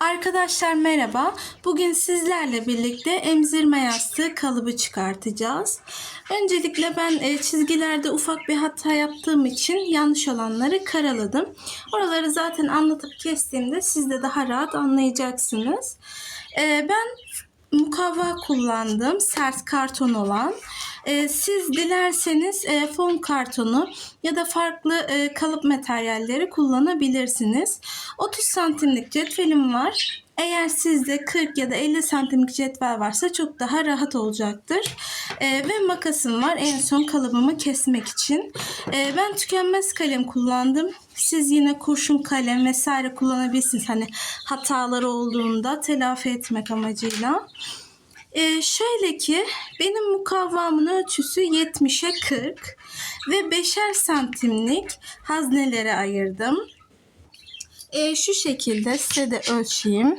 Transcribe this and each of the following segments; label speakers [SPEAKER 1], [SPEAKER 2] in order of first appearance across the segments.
[SPEAKER 1] Arkadaşlar merhaba. Bugün sizlerle birlikte emzirme yastığı kalıbı çıkartacağız. Öncelikle ben e, çizgilerde ufak bir hata yaptığım için yanlış olanları karaladım. Oraları zaten anlatıp kestiğimde siz de daha rahat anlayacaksınız. E, ben mukavva kullandım. Sert karton olan. E, siz dilerseniz e, fon kartonu ya da farklı e, kalıp materyalleri kullanabilirsiniz. 30 santimlik cetvelim var. Eğer sizde 40 ya da 50 santimlik cetvel varsa çok daha rahat olacaktır. E, ve makasım var en son kalıbımı kesmek için. E, ben tükenmez kalem kullandım. Siz yine kurşun kalem vesaire kullanabilirsiniz. Hani hataları olduğunda telafi etmek amacıyla. Ee, şöyle ki benim mukavvamın ölçüsü 70'e 40 ve 5'er santimlik haznelere ayırdım. Ee, şu şekilde size de ölçeyim.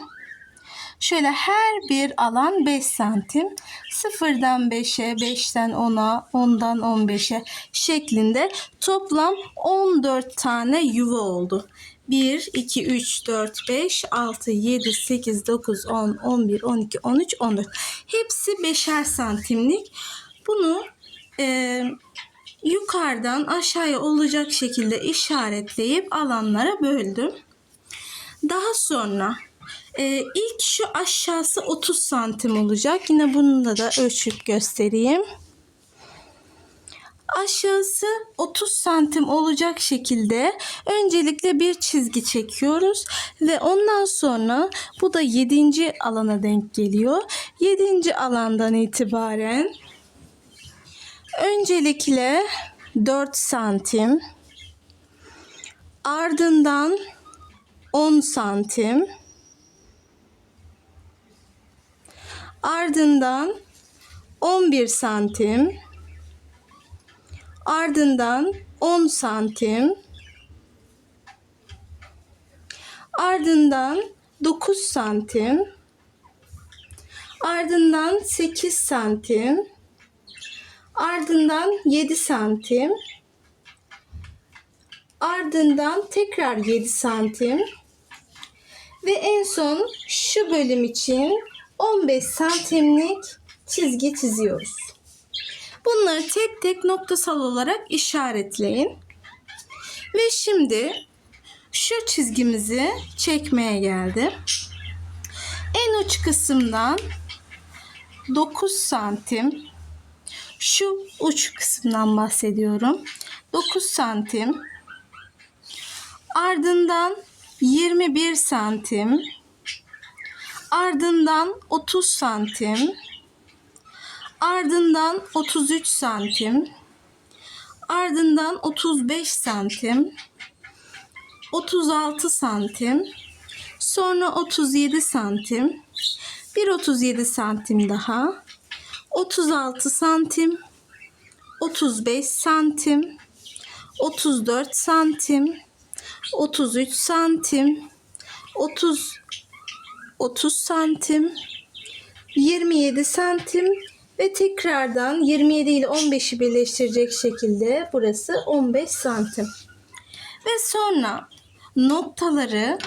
[SPEAKER 1] Şöyle her bir alan 5 santim. 0'dan 5'e, 5'ten 10'a, 10'dan 15'e şeklinde toplam 14 tane yuva oldu. 1, 2, 3, 4, 5, 6, 7, 8, 9, 10, 11, 12, 13, 14. Hepsi 5'er santimlik. Bunu e, yukarıdan aşağıya olacak şekilde işaretleyip alanlara böldüm. Daha sonra e, ilk şu aşağısı 30 santim olacak. Yine bununla da ölçüp göstereyim. Aşağısı 30 santim olacak şekilde öncelikle bir çizgi çekiyoruz ve ondan sonra bu da 7. alana denk geliyor. 7. alandan itibaren öncelikle 4 santim ardından 10 santim ardından 11 santim. Ardından 10 santim. Ardından 9 santim. Ardından 8 santim. Ardından 7 santim. Ardından tekrar 7 santim. Ve en son şu bölüm için 15 santimlik çizgi çiziyoruz. Bunları tek tek noktasal olarak işaretleyin. Ve şimdi şu çizgimizi çekmeye geldi. En uç kısımdan 9 santim şu uç kısımdan bahsediyorum. 9 santim ardından 21 santim ardından 30 santim. Ardından 33 santim, ardından 35 santim, 36 santim, sonra 37 santim, bir 37 santim daha, 36 santim, 35 santim, 34 santim, 33 santim, 30 30 santim, 27 santim ve tekrardan 27 ile 15'i birleştirecek şekilde burası 15 santim. Ve sonra noktaları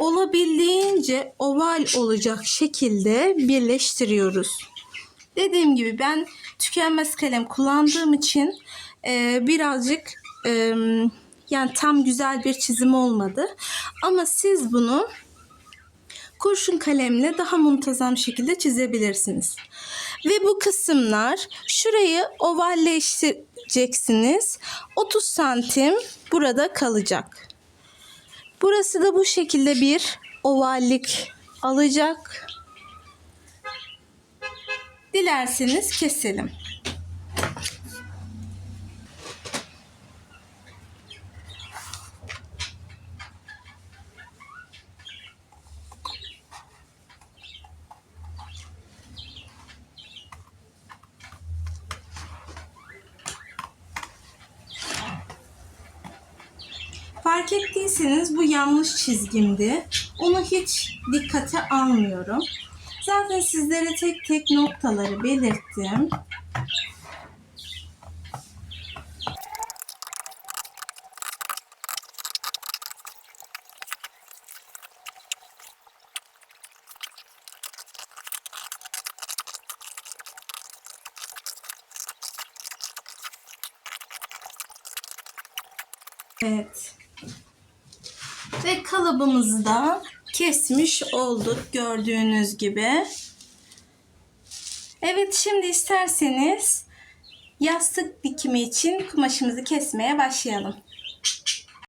[SPEAKER 1] olabildiğince oval olacak şekilde birleştiriyoruz. Dediğim gibi ben tükenmez kalem kullandığım için e, birazcık e, yani tam güzel bir çizim olmadı. Ama siz bunu kurşun kalemle daha muntazam şekilde çizebilirsiniz. Ve bu kısımlar şurayı ovalleştireceksiniz. 30 santim burada kalacak. Burası da bu şekilde bir ovallik alacak. Dilerseniz keselim. Fark ettiyseniz bu yanlış çizgimdi. Onu hiç dikkate almıyorum. Zaten sizlere tek tek noktaları belirttim. Evet. Ve kalıbımızı da kesmiş olduk gördüğünüz gibi. Evet şimdi isterseniz yastık dikimi için kumaşımızı kesmeye başlayalım.